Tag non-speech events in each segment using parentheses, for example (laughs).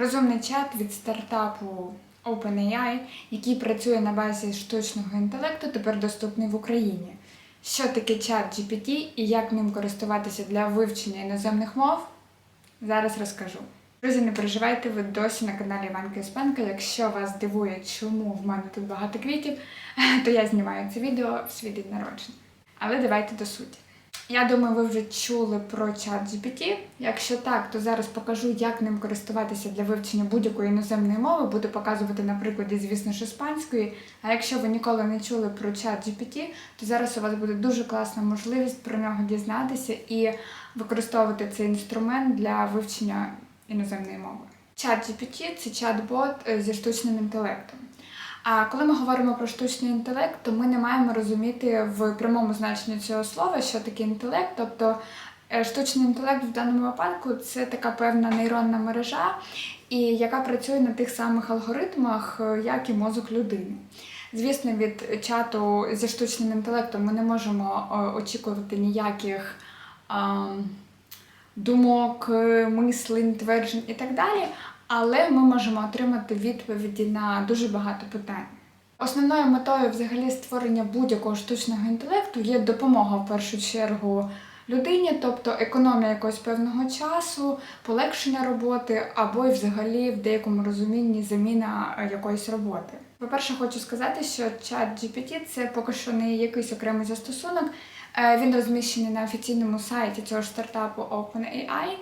Розумний чат від стартапу OpenAI, який працює на базі штучного інтелекту, тепер доступний в Україні. Що таке чат GPT і як ним користуватися для вивчення іноземних мов? Зараз розкажу. Друзі, не переживайте, ви досі на каналі Іванки Спенка. Якщо вас дивує, чому в мене тут багато квітів, (laughs) то я знімаю це відео в свій день народження. Але давайте до суті. Я думаю, ви вже чули про чат GPT. Якщо так, то зараз покажу, як ним користуватися для вивчення будь-якої іноземної мови. Буду показувати на прикладі, звісно ж, іспанської. А якщо ви ніколи не чули про чат GPT, то зараз у вас буде дуже класна можливість про нього дізнатися і використовувати цей інструмент для вивчення іноземної мови. Чат GPT – це чат-бот е, зі штучним інтелектом. А коли ми говоримо про штучний інтелект, то ми не маємо розуміти в прямому значенні цього слова, що таке інтелект. Тобто е, штучний інтелект в даному випадку це така певна нейронна мережа, і яка працює на тих самих алгоритмах, е, як і мозок людини. Звісно, від чату зі штучним інтелектом ми не можемо е, очікувати ніяких думок, мислень, тверджень і так далі, але ми можемо отримати відповіді на дуже багато питань. Основною метою взагалі створення будь-якого штучного інтелекту є допомога в першу чергу людині, тобто економія якогось певного часу, полегшення роботи або й взагалі в деякому розумінні заміна е, якоїсь роботи. По-перше, хочу сказати, що чат GPT це поки що не якийсь окремий застосунок. Е, Він розміщений на офіційному сайті цього стартапу OpenAI.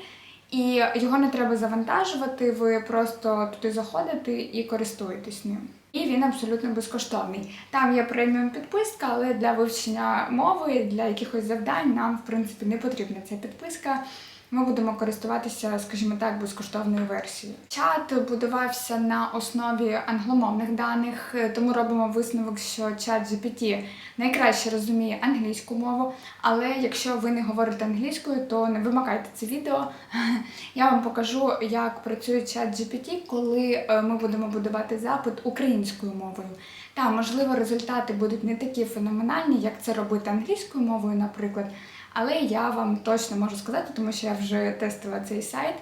І його не треба завантажувати, ви просто туди заходите і користуєтесь ним. І він абсолютно безкоштовний. Там є преміум підписка, але для вивчення мови, для якихось завдань нам, в принципі, не потрібна ця підписка. Ми будемо користуватися, скажімо так, безкоштовною версією. Чат будувався на основі англомовних даних, е, тому робимо висновок, що чат GPT найкраще розуміє англійську мову. Але якщо ви не говорите англійською, то не вимикайте це відео. (laughs) Я вам покажу, як працює чат GPT, коли е, ми будемо будувати запит українською мовою. Та можливо результати будуть не такі феноменальні, як це робити англійською мовою, наприклад. Але я вам точно можу сказати, тому що я вже тестила цей сайт,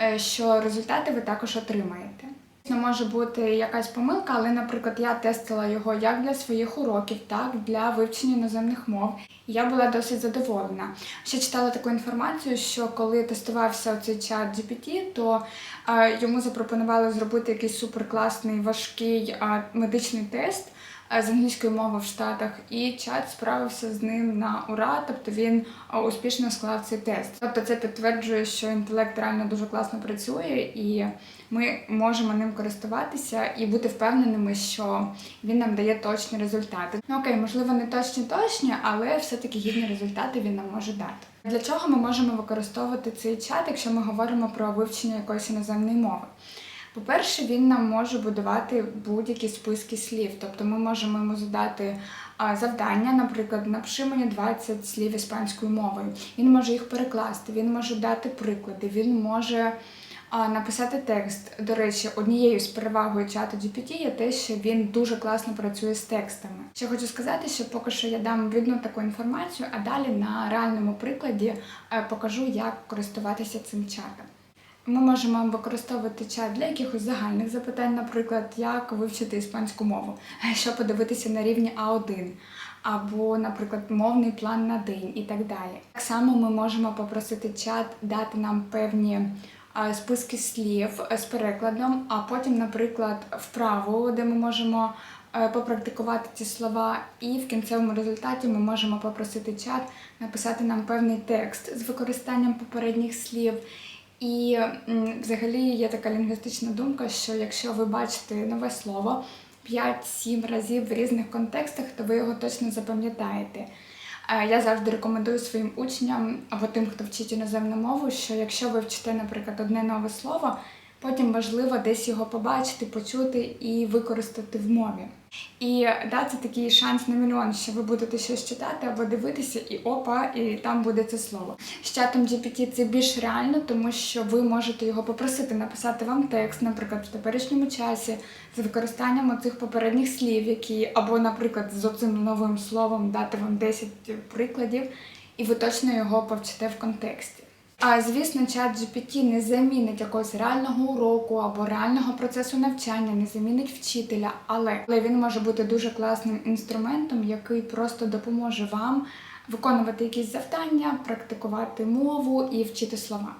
е, що результати ви також отримаєте. Може бути якась помилка, але, наприклад, я тестила його як для своїх уроків, так для вивчення іноземних мов. Я була досить задоволена. Ще читала таку інформацію, що коли тестувався цей чат GPT, то е, йому запропонували зробити якийсь суперкласний важкий е, медичний тест з англійської мови в Штатах, і чат справився з ним на ура, тобто він е, успішно склав цей тест. Тобто це підтверджує, що інтелект реально дуже класно працює, і ми можемо ним користуватися і бути впевненими, що він нам дає точні результати. Ну окей, можливо, не точні точні, але все-таки гідні результати він нам може дати. Для чого ми можемо використовувати цей чат, якщо ми говоримо про вивчення якоїсь іноземної мови? По-перше, він нам може будувати будь-які списки слів. Тобто ми можемо йому задати завдання, наприклад, напиши мені 20 слів іспанською мовою. Він може їх перекласти, він може дати приклади, він може написати текст. До речі, однією з перевагою чату GPT є те, що він дуже класно працює з текстами. Ще хочу сказати, що поки що я дам видно таку інформацію, а далі на реальному прикладі е, покажу, як користуватися цим чатом. Ми можемо використовувати чат для якихось загальних запитань, наприклад, як вивчити іспанську мову, (laughs) що подивитися на рівні А1, або, наприклад, мовний план на день і так далі. Так само ми можемо попросити чат дати нам певні списки слів е, з перекладом, а потім, наприклад, вправу, де ми можемо е, попрактикувати ці слова, і в кінцевому результаті ми можемо попросити чат написати нам певний текст з використанням попередніх слів. І взагалі є така лінгвістична думка, що якщо ви бачите нове слово 5-7 разів в різних контекстах, то ви його точно запам'ятаєте. Е, Я завжди рекомендую своїм учням або тим, хто вчить іноземну мову, що якщо ви вчите, наприклад, одне нове слово, потім важливо десь його побачити, почути і використати в мові. І да, це такий шанс на мільйон, що ви будете щось читати або дивитися, і опа, і там буде це слово. З чатом GPT це більш реально, тому що ви можете його попросити написати вам текст, наприклад, в теперішньому часі, з використанням оцих попередніх слів, які, або, наприклад, з оцим новим словом дати вам 10 прикладів, і ви точно його повчите в контексті. А звісно, чат GPT не замінить якогось реального уроку або реального процесу навчання, не замінить вчителя, але, але він може бути дуже класним інструментом, який просто допоможе вам виконувати якісь завдання, практикувати мову і вчити слова.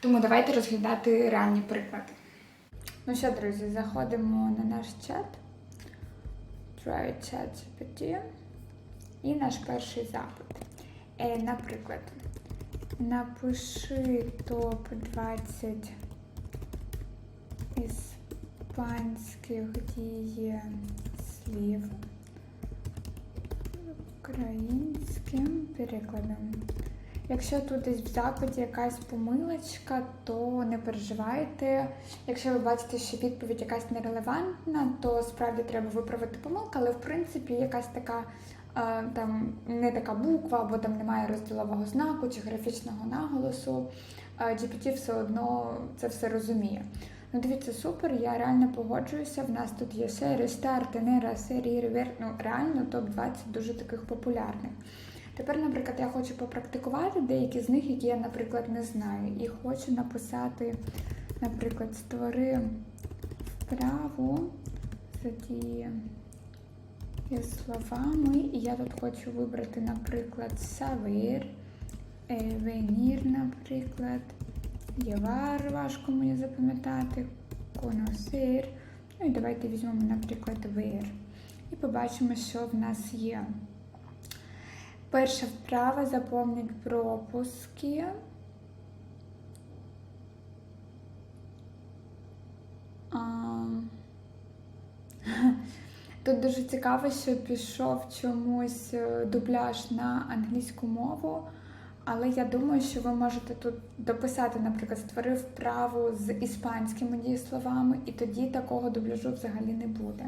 Тому давайте розглядати реальні приклади. Ну що, друзі, заходимо на наш чат. Try chat GPT. І наш перший запит. Е, наприклад, напиши топ-20 іспанських дієслів українським перекладом. Якщо тут десь в запиті якась помилочка, то не переживайте. Якщо ви бачите, що відповідь якась нерелевантна, то справді треба виправити помилку, але в принципі якась така там не така буква, або там немає розділового знаку чи графічного наголосу. GPT все одно це все розуміє. Ну, дивіться, супер, я реально погоджуюся. В нас тут є серії старт, тенера, серії ревер. Ну, реально топ-20 дуже таких популярних. Тепер, наприклад, я хочу попрактикувати деякі з них, які я, наприклад, не знаю. І хочу написати, наприклад, створи вправу за дією словами. І я тут хочу вибрати, наприклад, савир, венір, наприклад. Євар, важко мені запам'ятати, коносир. Ну і давайте візьмемо, наприклад, вир. І побачимо, що в нас є. Перша вправа заповнить пропуски. А... Тут дуже цікаво, що пішов чомусь е, дубляж на англійську мову, але я думаю, що ви можете тут дописати, наприклад, створив вправу з іспанськими дієсловами, і тоді такого дубляжу взагалі не буде.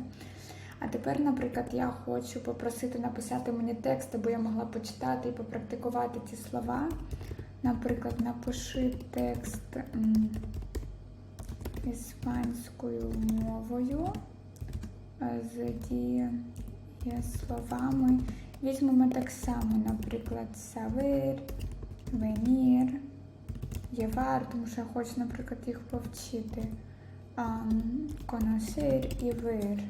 А тепер, наприклад, я хочу попросити написати мені текст, аби я могла почитати і попрактикувати ці слова. Наприклад, напиши текст іспанською мовою з дієсловами. Візьмемо так само, наприклад, савир, венір, євар, тому що я хочу, наприклад, їх повчити. Коносир і вир.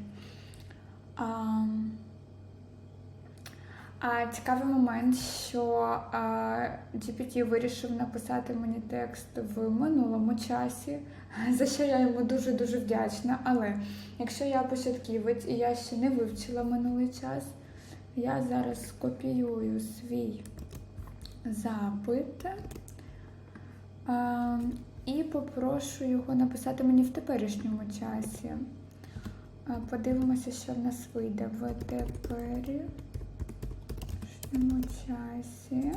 А, а цікавий момент, що а, GPT вирішив написати мені текст в минулому часі, (laughs) за що я йому дуже-дуже вдячна. Але якщо я початківець і я ще не вивчила минулий час, я зараз скопіюю свій запит а, і попрошу його написати мені в теперішньому часі. Подивимося, що в нас вийде в теперішньому часі.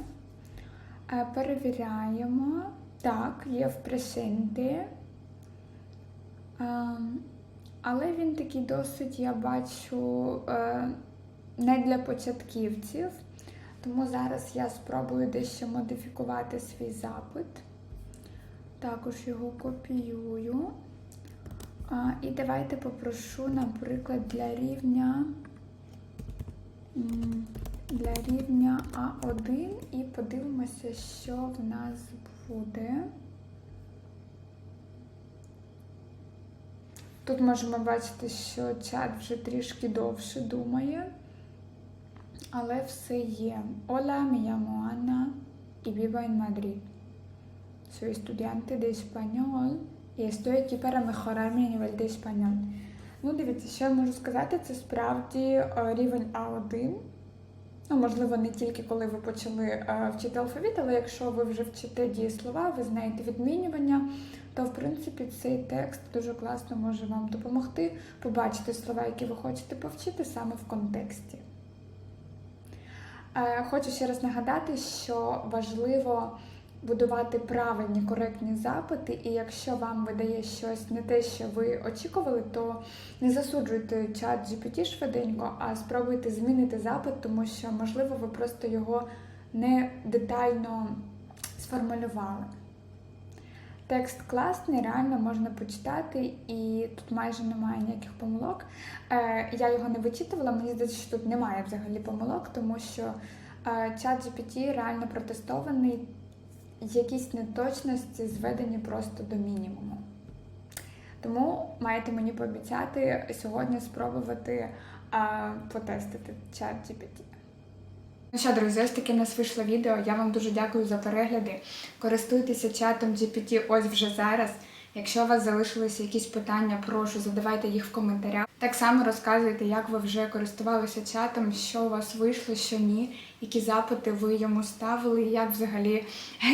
Перевіряємо. Так, є в пресенті. Але він такий досить, я бачу, не для початківців. Тому зараз я спробую дещо модифікувати свій запит. Також його копіюю. І давайте попрошу, наприклад, для рівня для рівня А1 і подивимося, що в нас буде. Тут можемо бачити, що чат вже трішки довше думає, але все є. Hola, me llamo Ana y vivo en Madrid. Soy estudiante de español і estoy aquí para mejorar mi nivel de español. Ну, дивіться, що я можу сказати, це справді е, рівень А1. Ну, можливо, не тільки коли ви почали е, вчити алфавіт, але якщо ви вже вчите дієслова, ви знаєте відмінювання, то в принципі цей текст дуже класно може вам допомогти побачити слова, які ви хочете повчити саме в контексті. Е, хочу ще раз нагадати, що важливо будувати правильні коректні запити, і якщо вам видає щось не те, що ви очікували, то не засуджуйте чат GPT швиденько, а спробуйте змінити запит, тому що, можливо, ви просто його не детально сформулювали. Текст класний, реально можна почитати, і тут майже немає ніяких помилок. Е, Я його не вичитувала, мені здається, що тут немає взагалі помилок, тому що чат GPT реально протестований, якісь неточності зведені просто до мінімуму. Тому маєте мені пообіцяти сьогодні спробувати а, потестити чат GPT. Ну що, друзі, ось таке нас вийшло відео. Я вам дуже дякую за перегляди. Користуйтеся чатом GPT ось вже зараз. Якщо у вас залишилися якісь питання, прошу задавайте їх в коментарях. Так само розказуйте, як ви вже користувалися чатом, що у вас вийшло, що ні, які запити ви йому ставили, і як взагалі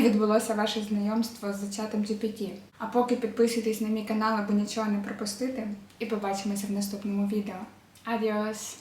відбулося ваше знайомство з чатом GPT. А поки підписуйтесь на мій канал, аби нічого не пропустити, і побачимося в наступному відео. Адіос!